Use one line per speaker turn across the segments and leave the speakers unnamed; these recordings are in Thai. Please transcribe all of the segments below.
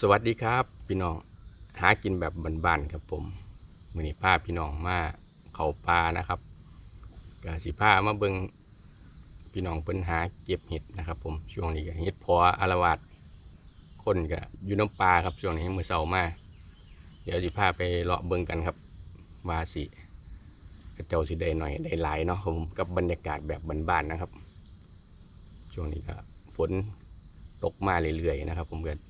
สวัสดีครับพี่น้องหากินแบบบ้านๆครับผมมือนี้พาพี่น้องมาเขาปลานะครับกสิพามาเบิงพี่น้องเพิ่นหาเก็บเห็ดนะครับ ผมช่วงนี้ก็เห็ดพออารวาสคนก็อยู่น้ำปลาครับช่วงนี้มือเสาร์มาเดี๋ยวสิพาไปเลาะเบิงกันครับวาสิกระเจ้าสิได้หน่อยได้หลายเนาะครับผมกับบรรยากาศแบบบ้านๆนะครับ ช่วงนี้ก็ฝนตกมาเรื่อยๆนะครับ ผมเกิด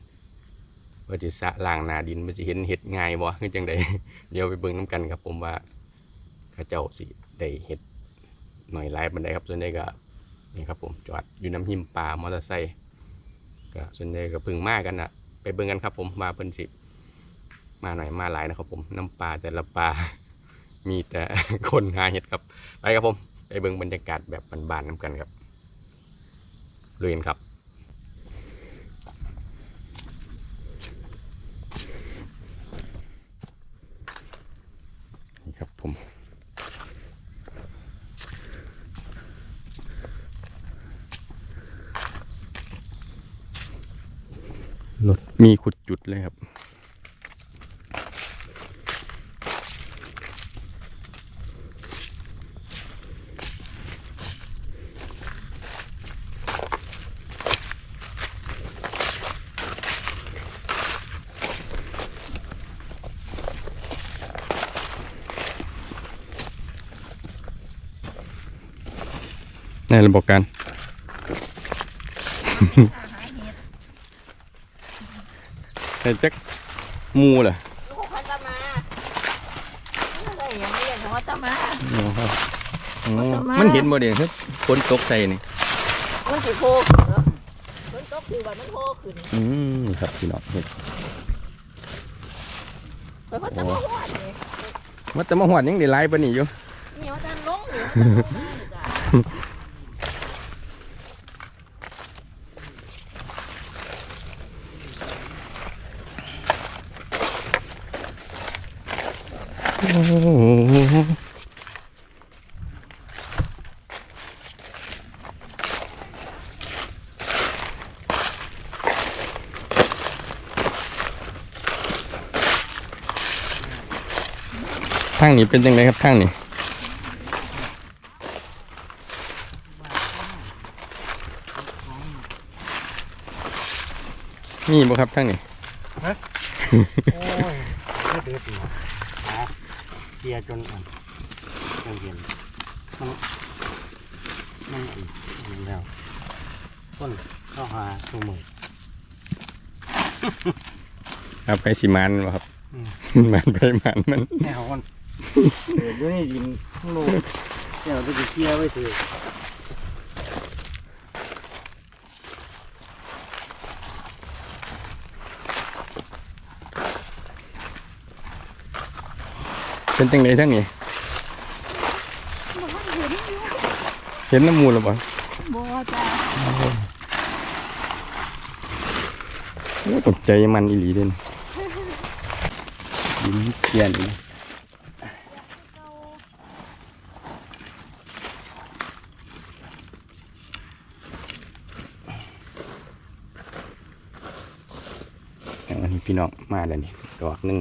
ว่าจะสะล่างนาดินมันจะเห็นเห็ดง่ายบ่คือจังใดเดี๋ยวไปเบิ่งน้ำกันครับผมว่าข้าเจ้าสิได้เห็ดหน่อยหลายบันไดครับส่วนใหญ่ก็นี่ครับผมจอดอยู่น้ำหิมป่ามอเตอร์ไซค์ก็ส่วนใหญ่ก็พึ่งมากันอะไปเบิ่งกันครับผมมาเพิ่นสิมาหน่อยมาหลายนะครับผมน้ำปลาแต่ละปลามีแต่คนหาเห็ดครับไปครับผมไปเบิ่งบรรยากาศแบบบานๆน้ำกันครับลุยกันครับนี่ครับผมรถ มีขุดจุดเลยครับในระบบการ แต่จักหมูเหรอ
ลูกพันตมาอะไรอย่างนี้อย่างว่าตมา
อ๋อครับอ๋อ
มันจะมามั
มันเห็นบ่เดี๋ยวครับฝนตกใส่นี่
มันสิโผล่ขึ้นเหรอมันก็คือว่ามันโผล่ขึ้น
อืมนี่ครับพี่น้องเห็น
เพราะว่าตมาหวานนี่
ว่าแต่มาหวดยังได้หลายปานนี้อยู่
เหนียวจันลงเหนียวจันลงมานี่จ้ะ
โอ้โห ทางนี้เป็นยังไงครับทางนี้นี่บ่ครับทางนี้
โอ้ยเดือด หรอกหาเกียร์จนอ่อนจนเย็นมันมันอ่อนอ่อนแล้วต้นเข้าหาตัวมือ
เอาไปสิมันบ่ครับ
อืม
มันไปมันมัน
แนวมันเดือดด้วยนี่ดินข้างโลกเดี๋ยวเราจะเกียร์ไว้ถือ
เป็นจังไดทั้งนี้เห็นน้ำมูลหรือเปล่า
บัวจ้า
โอ้ตกใจมันอีหลีเด่นดินเกียนอีกอันนี้พี่น้องมาแล้วนี่ดอกหนึ่ง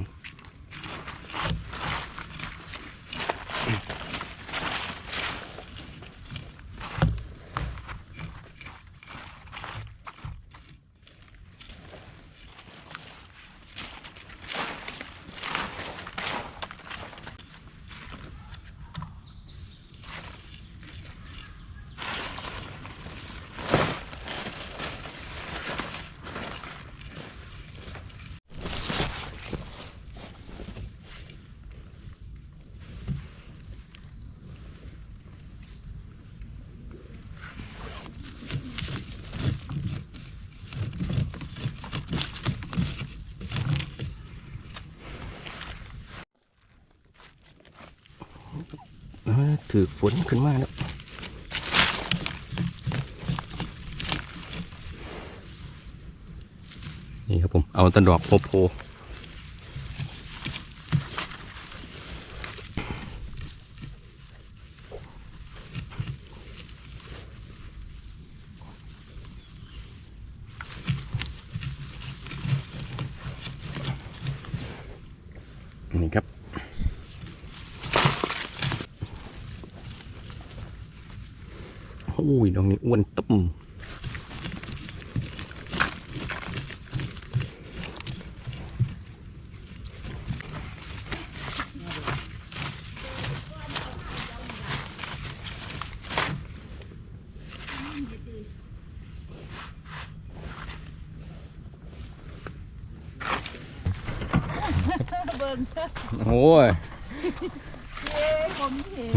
ถือฝนขึ้นมาแล้วนี่ครับผม เอาแตะดอกโพโพ นี่ครับ โอ้ยดอกนี้อ้วนตุ้ม
เบิ่ง
โอ้ย
เย้ผมเห็น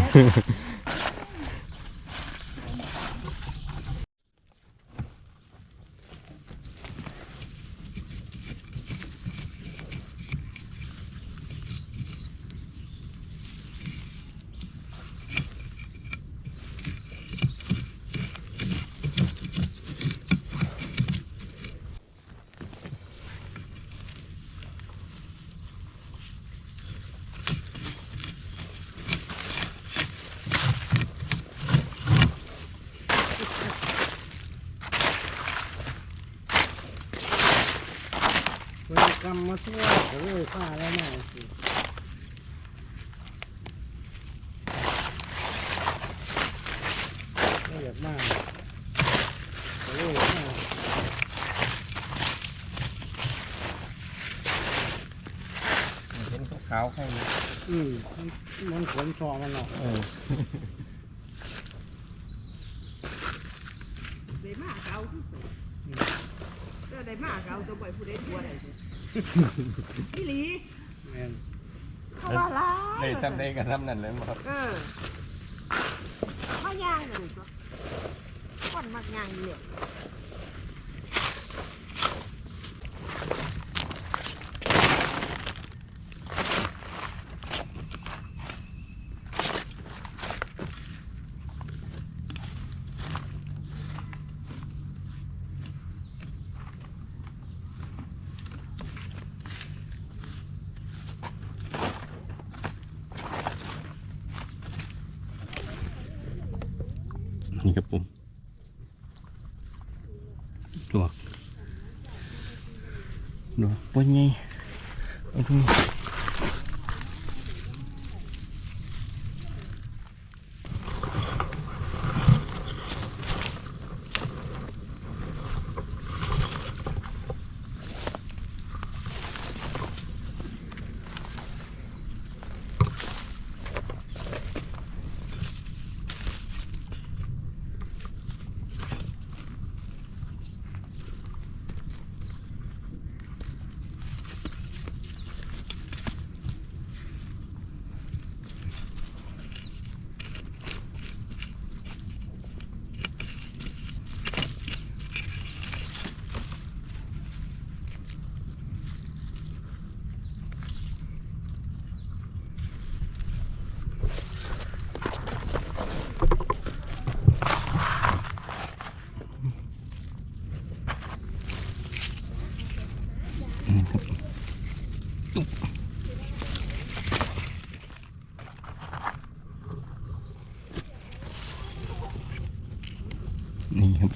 กรรมาทั่วโอ้ยฟ้าแล้วแม่สิไม่อยากมากโอ้ยอยากมาก
เห็นขาวๆให้
อืมมันขนชอมันเนาะ
เออ
ได้มาเก่าที่สุดเออได้มาเก่าตัวบ่อยผู้ใดทัวได้สิ พี่หลี
แม่น
เขาว่าล้า
ได้ทำได้กันทำนั่นเลยมั้งครับ
เออมาย่างเลยตัวคนมักย่างเนี่ย
นี่ครับผมดวกดวกปนไงเค อาตรงนี้นี่ครับ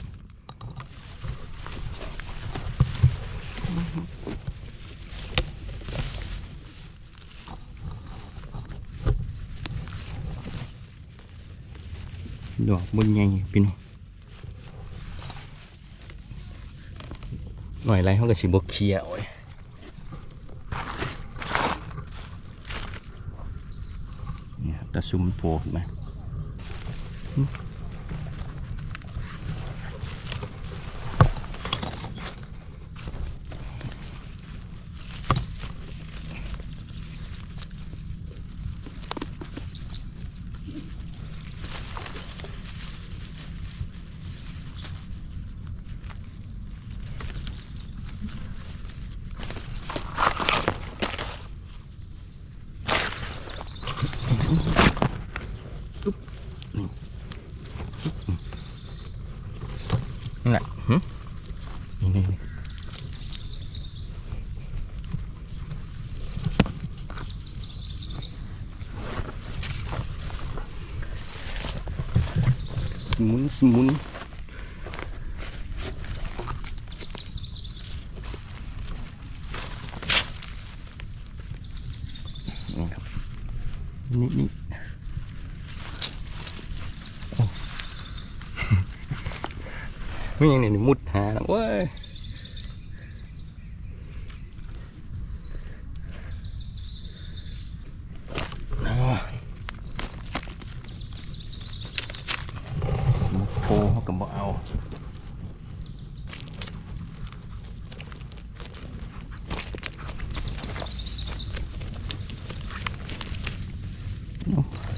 ดอกบนไงพี่น้องหน่อยไรเขาก็สิบกเคียร์เอาไว้เนี่ยครับ ตะซุ่มโผล่ขึ้นมา นี่นี่นี่นี่มุดหาแล้วเว้ย บิ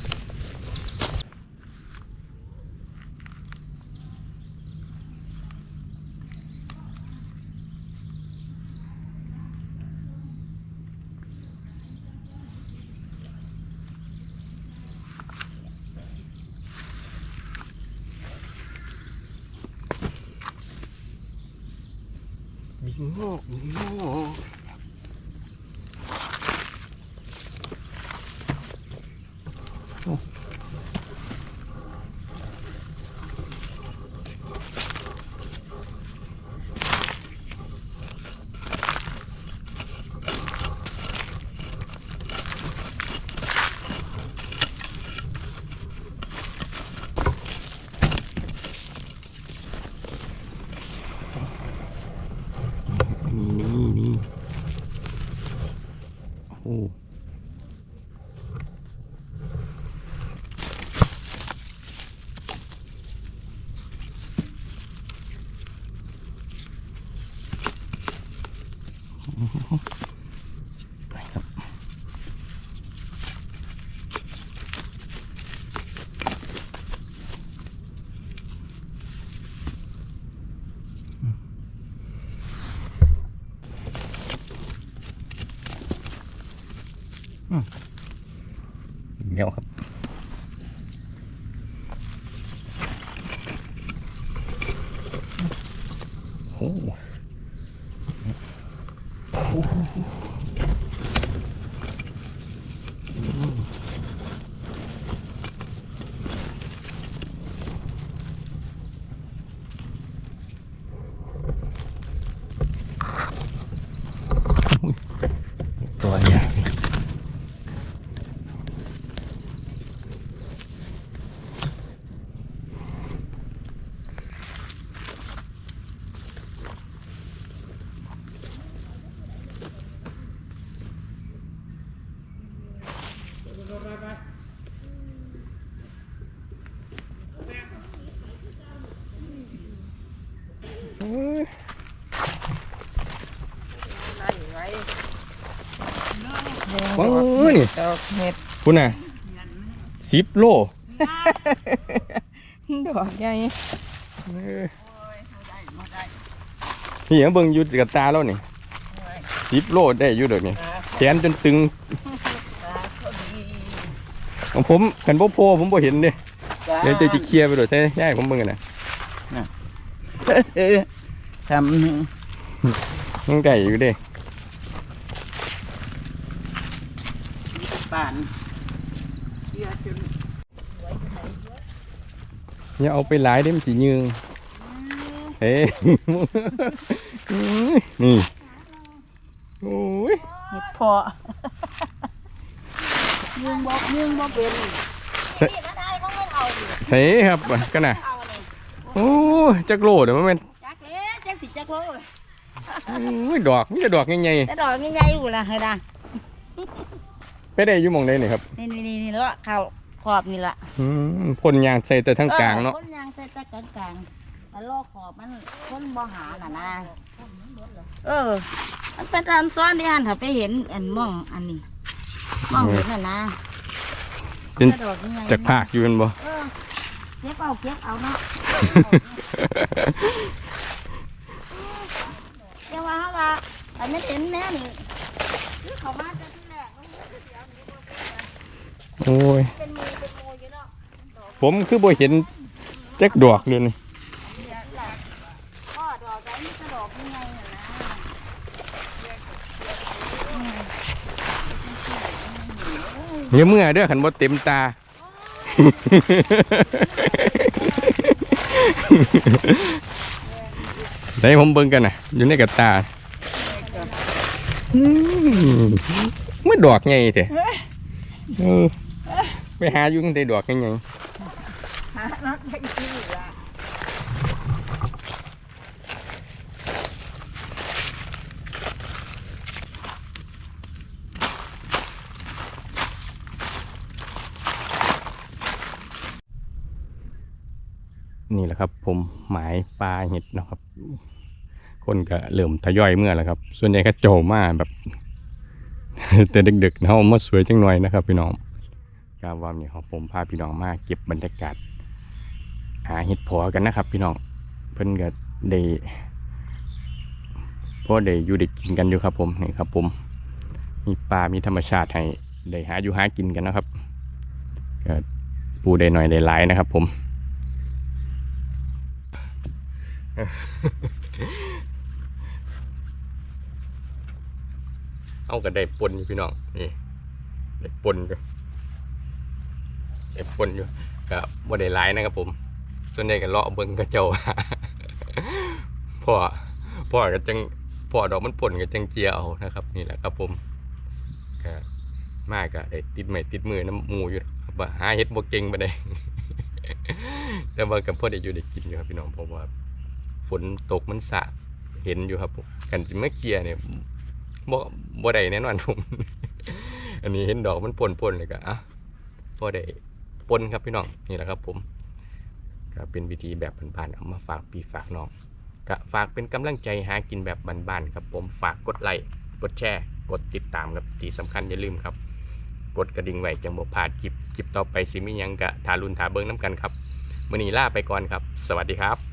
ん?
ดอกเห็ด
คุณน่ะสิบโล
ดอกใหญ่
เออนี่ยังเบิ่งอยู่กับตาแล้วนี่สิบโลได้อยู่เดี๋ยวนี้แขนจนตึงของผมขันบ่โพผมบ่เห็นเด้เดี๋ยวจะจะเคลียร์ไปโดดใช่ย่ายผมเบิ่งกันนะ
ทำ
ยังไก่อยู่เด้
ป่าน
เสียจน
อย่าเอาไปหลายเด้มันสิยืงเฮ้ยนี่โอ้ย
เห็ดเพาะยืงบอกยืงบอกเป็น
ใส่ครับกันน่ะโอ้ยจักโลเดี๋ยวมันเป็น
จักเล็จักสิจักโล
โอ้ยดอกมีแต่ดอกใหญ่
แต่ดอกนี่ใหญ่อยู่ละเฮ้ยนะ
ๆ ไปได้อยู่หมองใดนี่ครับ
นี่นี่นี่นี่เลาะเขาขอบนี่ละ
อืมพ่นยางใส่แต่ทั้งกลางเนาะ
คนยางใส่ตะกลางกลางแล้วลอกขอบมันคนบ่หาน่ะนะเออ มันเป็นอันซ้อนที่หันถ้าไปเห็นอันม่องอันนี้ม่องเห็นน่ะนะ
เป็น
กระโดดนี่ไง
จากภาคอยู่แมันบ่
เออเก็บเอาเก็บเอาเนาะเจ้าว่าเขาว่าอันนี้เห็นแน่นี่คือเขามาแต่ที่แรกมันเสียวนี่บ่เป็น
โอ้ย ผมคือบ่เห็นแจักดอกเลยนี่
เยหลักพ่อดอกใจนี่กระดอกยังไงน่ะนะ
อย่าเมื่อเด้อขันบ่เต็มตา ได้ผมเบิ่งกันน่ะอยู่ในกระตาอืมมันดอกใหญ่แท้เออ ไปหาอยุ่งได้ดอกยังไง
หาน็อตแท็กซี่ละ
นี่แหละครับ ผมหมายปลาเห็ดนะครับ คนก็เริ่มทยอยเมื่อแล้วครับ ส่วนใหญ่ก็โจมาแบบ แต่เดึกๆเนาะมาสวยจังหน่อยนะครับ พี่น้อง กาวามนี่ของผมพาพี่น้องมาเก็บบรรยากาศ หาเห็ดพอกันนะครับ พี่น้องเพิ่นก็ได้พอได้อยู่ได้กินกันอยู่ครับผมนี่ครับผม มีปลา มีธรรมชาติให้ได้หาอยู่หากินกันนะครับก็ปูได้หน่อยได้หลายนะครับ ผมเอาก็ได้ปนพี่น้องนี่ได้ปนอ ยู่ได้ปนอยู่ก็บ่ได้หลายนะครับผมส่วนใหญ่ก็เลาะเบิ่งกระเจ้าพ่อพ่อก็จังพ่อดอกมันปนก็จังเจียเอานะครับ นี่แหละครับผมก็มากก็ได้ติดไม้ติดมือน้ำหมูอยู่ครับว่าหาเฮ็ดบ่เก่งบ่ได้แต่ว่ากับพ่อได้อยู่ได้กินอยู่ครับพี่น้องเพราะว่าฝนตกมันสะเห็นอยู่ครับผมกันจิมาเคลียเนี่ยบ่บ่ได้แน่นอนผม อันนี้เห็นดอกมันปนปนๆเลยก็อะพอได้ ปนครับพี่น้องนี่แหละครับผมก็เป็นวิธีแบบผ่านๆเอามาฝากพี่ฝากน้องก็ฝากเป็นกำลังใจหากินแบบบ้านๆครับผมฝากกดไลค์กดแชร์ กดติดตามครับที่สำคัญอย่าลืมครับ กดกระดิ่งไว้จังบ่พลาดคลิปคลิปต่อไปสิมิยังกะทารุนทาเบิ้งน้ำกันครับมื่อนี้ลาไปก่อนครับ สวัสดีครับ